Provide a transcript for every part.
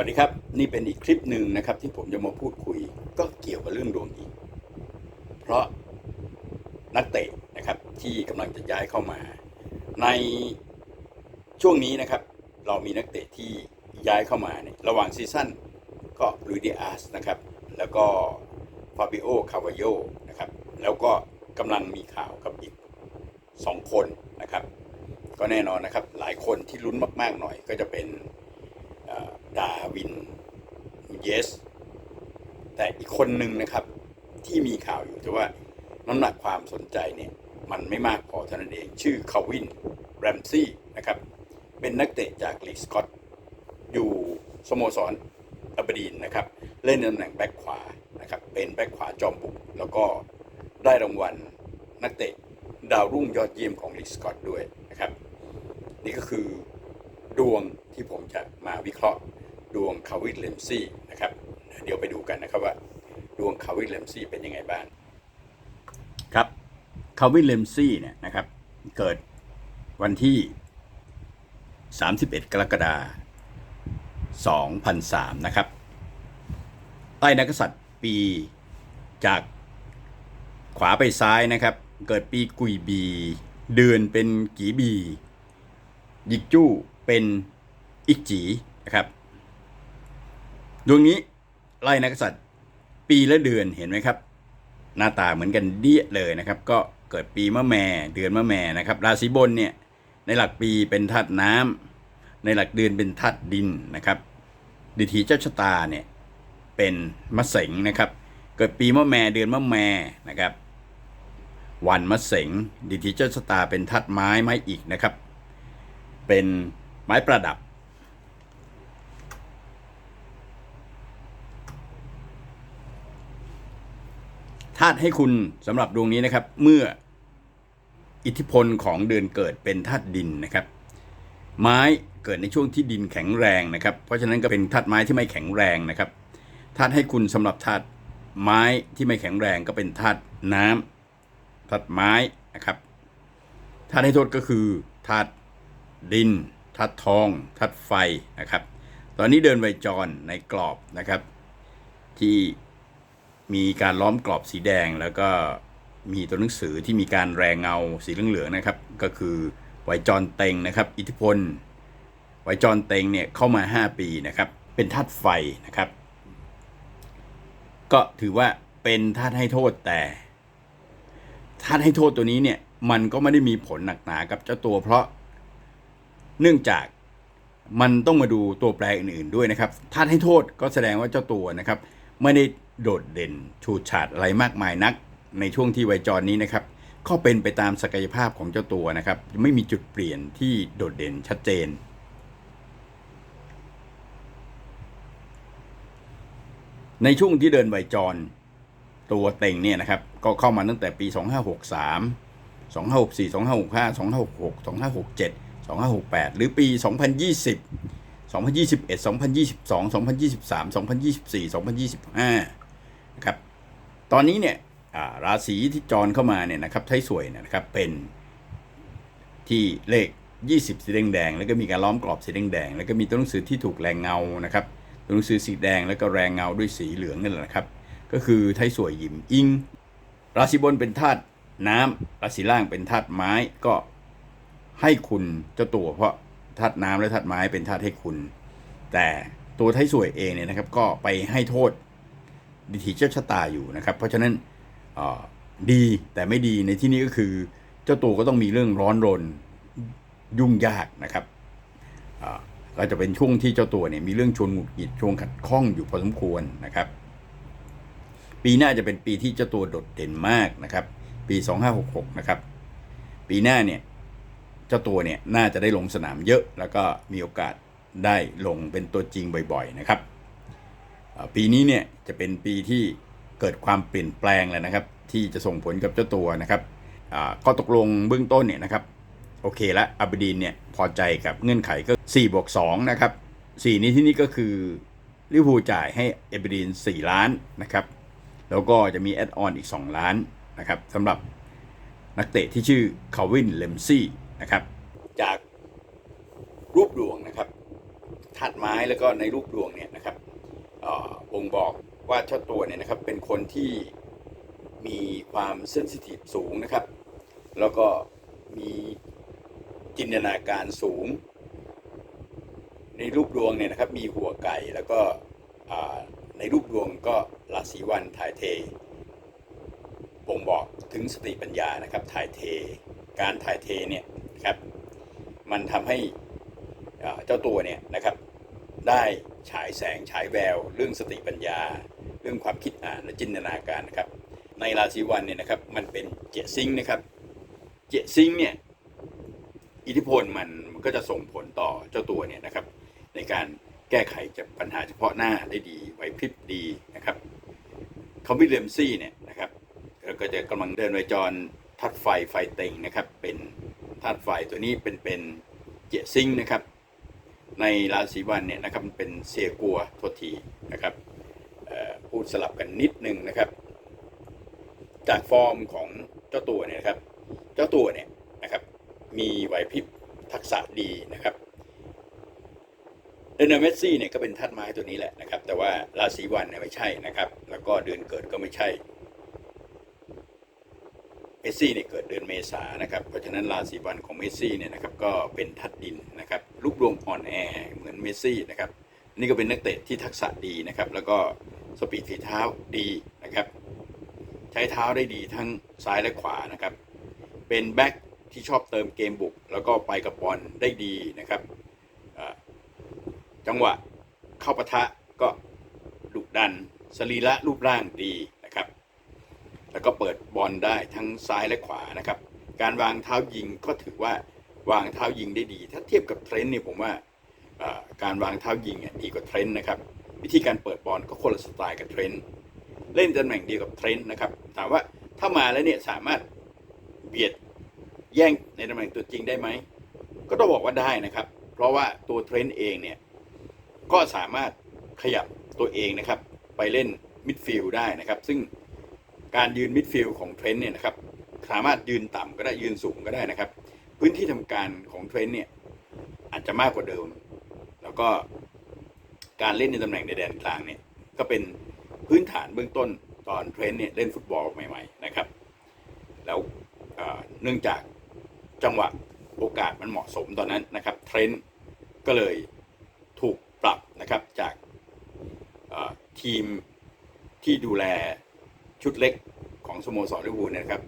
วัสดีครับ นี่เป็นอีกคลิปหนึ่งนะครับที่ผมจะมาพูดคุย ก็เกี่ยวกับเรื่องดวงอีก เพราะนักเตะนะครับที่กำลังจะย้ายเข้ามา ในช่วงนี้นะครับ เรามีนักเตะที่ย้ายเข้ามาเนี่ยระหว่างซีซั่นก็ลุยดิอาสนะครับแล้วก็ฟาบิโอคาวาโยนะครับแล้วก็กำลังมีข่าวกับอีก 2 คนนะครับ ก็แน่นอนนะครับหลายคนที่ลุ้นมากๆหน่อยก็จะเป็น ดาวินเยส แต่อีกคนหนึ่งนะครับที่มีข่าวอยู่แต่ว่าน้ำหนักความสนใจเนี่ยมันไม่มากพอเท่านั้นเองชื่อคาวินแรมซี่นะครับเป็นนักเตะจากลีกสกอตอยู่สโมสรอับดีนนะครับเล่นในตำแหน่งแบ็คขวานะครับเป็นแบ็คขวาจอมบุก แล้วก็ได้รางวัลนักเตะดาวรุ่งยอดเยี่ยมของลีกสกอตด้วยนะครับ นี่ก็คือดวง ที่ผมจะมาวิเคราะห์ดวงคาวินเลมซี่นะครับ เดี๋ยวไปดูกันนะครับว่า ดวงคาวินเลมซี่เป็นยังไงบ้างครับคาวินเลมซี่เนี่ยนะครับเกิดวันที่ 31 กรกฎาคม2003 นะครับใต้นักษัตริย์ปีจากขวาไปซ้ายนะครับ เกิดปีกุยบี เดือนเป็นกีบี ยิกจู้เป็น อิกจีนะครับดวงนี้ไล่นักษัตริย์ปีและเดือนเห็นไหมครับ หน้าตาเหมือนกันเดี้ยเลยนะครับ ก็เกิดปีมะแม่เดือนมะแม่นะครับราศีบนเนี่ยในหลักปีเป็นธาตุน้ำในหลักเดือนเป็นธาตุดินนะครับดิถีเจ้าชะตาเนี่ยเป็นมะเสงนะครับ เกิดปีมะแม่เดือนมะแม่นะครับ วันมะเสงดิถีเจ้าชะตาเป็นธาตุไม้ไม้อีกนะครับ เป็นไม้ประดับ ธาตุให้คุณสำหรับดวงนี้นะครับ เมื่ออิทธิพลของเดือนเกิดเป็นธาตุดินนะครับ ไม้เกิดในช่วงที่ดินแข็งแรงนะครับ เพราะฉะนั้นก็เป็นธาตุไม้ที่ไม่แข็งแรงนะครับธาตุให้คุณสำหรับธาตุไม้ที่ไม่แข็งแรงก็เป็นธาตุน้ำธาตุไม้นะครับธาตุให้โทษก็คือธาตุดินทัดทองทัดไฟนะครับ ตอนนี้เดินไวจรในกรอบนะครับ ที่ มีการล้อมกรอบสีแดง แล้วก็มีตัวหนังสือที่มีการแรงเงาสีเหลืองๆนะครับ ก็คือไวจรเต็งนะครับ อิทธิพล ไวจรเต็งเนี่ยเข้ามา 5 ปีนะครับ เป็นธาตุไฟนะครับ ก็ถือว่าเป็นธาตุให้โทษแต่ธาตุให้โทษตัวนี้เนี่ยมันก็ไม่ได้มีผลหนักหนากับเจ้าตัวเพราะเนื่องจากมันต้องมาดูตัวแปรอื่นๆด้วยนะครับท่านให้โทษก็แสดงว่าเจ้าตัวนะครับ ไม่ได้ โดดเด่นฉูฉาดอะไรมากมายนัก ในช่วงที่ไวยจรนี้นะครับ ก็เป็นไปตามศักยภาพของเจ้าตัวนะครับ ไม่มีจุดเปลี่ยนที่โดดเด่นชัดเจน ในช่วงที่เดินไวยจร ตัวเต็งเนี่ยนะครับ ก็เข้ามาตั้งแต่ปี 2563 2564 2565 2566 2567 2568 หรือปี 2020 2021 2022 2023 2024 2025 นะครับตอนนี้เนี่ยราศีที่จรเข้ามาเนี่ยนะครับไทยสวยเนะครับเป็นที่เลข 20 สีแดงๆแล้วก็มีการล้อมกรอบสีแดงๆแล้วก็มีตัวหนังสือที่ถูกแรงเงานะครับตัวหนังสือสีแดงแล้วก็แรงเงาด้วยสีเหลืองนั่นแหละครับ ก็คือไทยสวยยิมอิง ราศีบนเป็นธาตุน้ำราศีล่างเป็นธาตุไม้ก็ให้คุณเจ้าตัวเพราะธาตุน้ำและธาตุไม้เป็นธาตุให้คุณ แต่ตัวไทยสวยเองเนี่ยนะครับก็ไปให้โทษ ดิถีเจ้าชะตาอยู่นะครับ เพราะฉะนั้นดีแต่ไม่ดีในที่นี้ก็คือ เจ้าตัวก็ต้องมีเรื่องร้อนรนยุ่งยากนะครับก็จะเป็นช่วงที่เจ้าตัวเนี่ยมีเรื่องชวนหงุดหงิดช่วงขัดข้องอยู่พอสมควรนะครับ ปีหน้าจะเป็นปีที่เจ้าตัวโดดเด่นมากนะครับ ปี 2566 นะครับ ปีหน้าเนี่ยเจ้าตัวเนี่ยน่าจะได้ลงสนามเยอะ แล้วก็มีโอกาสได้ลงเป็นตัวจริงบ่อย ๆ นะครับ ปีนี้เนี่ย จะเป็นปีที่เกิดความเปลี่ยนแปลงแล้วนะครับ ที่จะส่งผลกับเจ้าตัวนะครับอ่าก็ตกลงเบื้องต้นเนี่ยนะครับโอเคแล้วอับดีนเนี่ยพอใจกับเงื่อนไขก็4บวก2นะครับ4นี้ที่นี่ก็คือลิเวอร์พูลจ่ายให้เอบดีน4 ล้านนะครับ แล้วก็จะมีแอดออนอีก 2 ล้านนะครับสำหรับนักเตะที่ชื่อคาวินเลมซี่นะครับ จากรูปดวงนะครับธาตุไม้แล้วก็ในรูปดวงเนี่ยเอ่อบ่งบอก ว่าเจ้าตัวเนี่ยนะครับเป็นคนที่มีความเซนซิทีฟสูงนะครับ แล้วก็มีจินตนาการสูง ในรูปดวงเนี่ยนะครับมีหัวไก่แล้วก็ในรูปดวงก็ราศีวันถ่ายเทบ่งบอกถึงสติปัญญานะครับถ่ายเท การถ่ายเทเนี่ยนะครับมันทำให้เจ้าตัวเนี่ยนะครับได้ฉายแสงฉายแววเรื่องสติปัญญา รื่องความคิดอ่านและจินตนาการนะครับในราศีวันเนี่ยนะครับมันเป็นเจซิงนะครับเจซิงเนี่ยอิทธิพลมันมันก็จะส่งผลต่อเจ้าตัวเนี่ยนะครับ ในการแก้ไขจากปัญหาเฉพาะหน้าได้ดีไหวพริบดีนะครับคอมบิเลมซี่เนี่ยนะครับแล้วก็จะกำลังเดินไวจรทัดไฟไฟเต็งนะครับเป็นธาตุไฟตัวนี้เป็นเป็นเจซิงนะครับในราศีวันเนี่ยนะครับมันเป็นเซียกัวโทษทีนะครับ พูดสลับกันนิดนึงนะครับ จากฟอร์มของเจ้าตัวเนี่ยนะครับ เจ้าตัวเนี่ยนะครับ มีไหวพริบทักษะดีนะครับเดนเมสซี่เนี่ยก็เป็นธาตุไม้ตัวนี้แหละนะครับ แต่ว่าราศีวันเนี่ยไม่ใช่นะครับ แล้วก็เดือนเกิดก็ไม่ใช่เมสซี่เนี่ยเกิดเดือนเมษานะครับ เพราะฉะนั้นราศีวันของเมสซี่เนี่ยนะครับก็เป็นธาตุดินนะครับลูกดวงอ่อนแอเหมือนเมสซี่นะครับนี่ก็เป็นนักเตะที่ทักษะดีนะครับ แล้วก็ สปีดฝีเท้าดีนะครับ ใช้เท้าได้ดีทั้งซ้ายและขวานะครับ เป็นแบ็คที่ชอบเติมเกมบุก แล้วก็ไปกับบอลได้ดีนะครับจังหวะเข้าปะทะก็ดุดัน สรีระรูปร่างดีนะครับ แล้วก็เปิดบอลได้ทั้งซ้ายและขวานะครับ การวางเท้ายิงก็ถือว่าวางเท้ายิงได้ดี ถ้าเทียบกับเทรนด์เนี่ยผมว่าการวางเท้ายิงดีกว่าเทรนด์นะครับ วิธีการเปิดบอลก็คนละสไตล์กับเทรนด์เล่นตำแหน่งเดียวกับเทรนด์นะครับถามว่าถ้ามาแล้วเนี่ยสามารถเบียดแย่งในตำแหน่งตัวจริงได้ไหมก็ต้องบอกว่าได้นะครับ เพราะว่าตัวเทรนด์เองเนี่ยก็สามารถขยับตัวเองนะครับ ไปเล่นมิดฟิลด์ได้นะครับ ซึ่งการยืนมิดฟิลด์ของเทรนต์เนี่ยนะครับสามารถยืนต่ำก็ได้ยืนสูงก็ได้นะครับ พื้นที่ทำการของเทรนต์เนี่ยอาจจะมากกว่าเดิม แล้วก็ การเล่นในตำแหน่งในแดนกลางเนี่ยก็เป็นพื้นฐานเบื้องต้นตอนเทรนเนี่ยเล่นฟุตบอลใหม่ ๆ นะครับ แล้วเนื่องจากจังหวะโอกาสมันเหมาะสมตอนนั้นนะครับเทรนก็เลยถูกปรับนะครับจากทีมที่ดูแลชุดเล็กของสโมสรลิเวอร์พูลเนี่ยนะครับ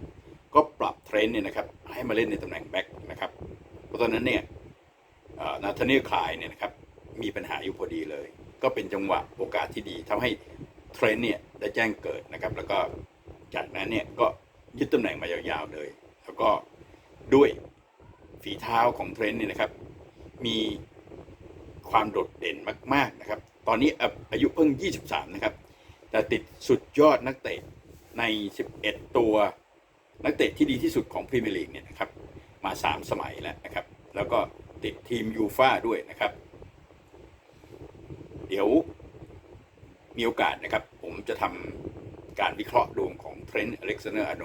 ก็ปรับเทรนเนี่ยนะครับให้มาเล่นในตำแหน่งแบ็คนะครับเพราะตอนนั้นเนี่ยนาธานีคลายเนี่ยนะครับมีปัญหาอยู่พอดีเลย ก็เป็นจังหวะโอกาสที่ดีทำให้เทรนด์เนี่ยได้แจ้งเกิดนะครับ แล้วก็จากนั้นเนี่ยก็ยึดตำแหน่งมายาวๆเลย แล้วก็ด้วยฝีเท้าของเทรนด์เนี่ยนะครับ มีความโดดเด่นมากๆนะครับ ตอนนี้อะอายุเพิ่ง 23 นะครับ แต่ติดสุดยอดนักเตะใน 11 ตัวนักเตะที่ดีที่สุดของพรีเมียร์ลีกเนี่ยนะครับ มา 3 สมัยแล้วนะครับ แล้วก็ติดทีมยูฟ่าด้วยนะครับ เดี๋ยวมีโอกาสนะครับ ผมจะทำการวิเคราะห์ดวงของเทรนต์อเล็กซานเดอร์อาโน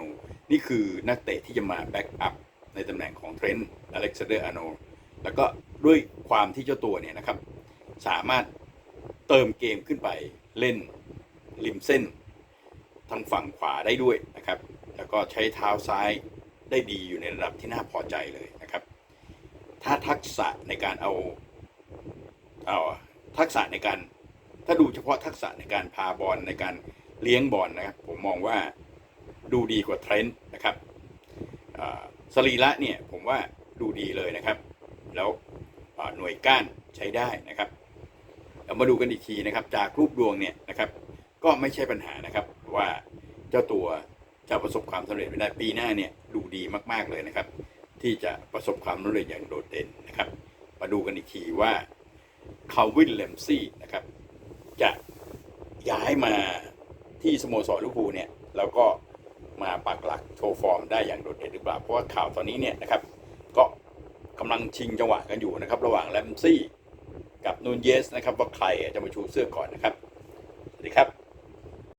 นี่คือนักเตะที่จะมาแบ็กอัพในตำแหน่งของเทรนต์อเล็กซานเดอร์อาโนแล้วก็ด้วยความที่เจ้าตัวเนี่ยนะครับ สามารถเติมเกมขึ้นไปเล่นริมเส้น ทางฝั่งขวาได้ด้วยนะครับ แล้วก็ใช้เท้าซ้ายได้ดีอยู่ในระดับที่น่าพอใจเลยนะครับ ถ้าทักษะในการเอาเอา ทักษะในการ ถ้าดูเฉพาะทักษะในการพาบอลในการเลี้ยงบอลนะครับ ผมมองว่าดูดีกว่าเทรนต์นะครับสรีระเนี่ยผมว่าดูดีเลยนะครับ แล้วหน่วยก้านใช้ได้นะครับเรามาดูกันอีกทีนะครับจากรูปดวงเนี่ยนะครับ ก็ไม่ใช่ปัญหานะครับว่าเจ้าตัวจะประสบความสำเร็จไม่ได้ปีหน้าเนี่ยดูดีมาก ๆเลยนะครับ ที่จะประสบความสำเร็จอย่างโดดเด่นนะครับ มาดูกันอีกทีว่า คาวินเลมซี่นะครับ จะย้ายมาที่สโมสรลิเวอร์พูลเนี่ยแล้วก็มาปักหลักโชว์ฟอร์มได้อย่างโดดเด่นหรือเปล่าเพราะว่าข่าวตอนนี้เนี่ยนะครับ ก็กำลังชิงจังหวะกันอยู่นะครับ ระหว่างแลมซี่กับนูนเยสนะครับ ว่าใครจะมาชูเสื้อก่อนนะครับ สวัสดีครับ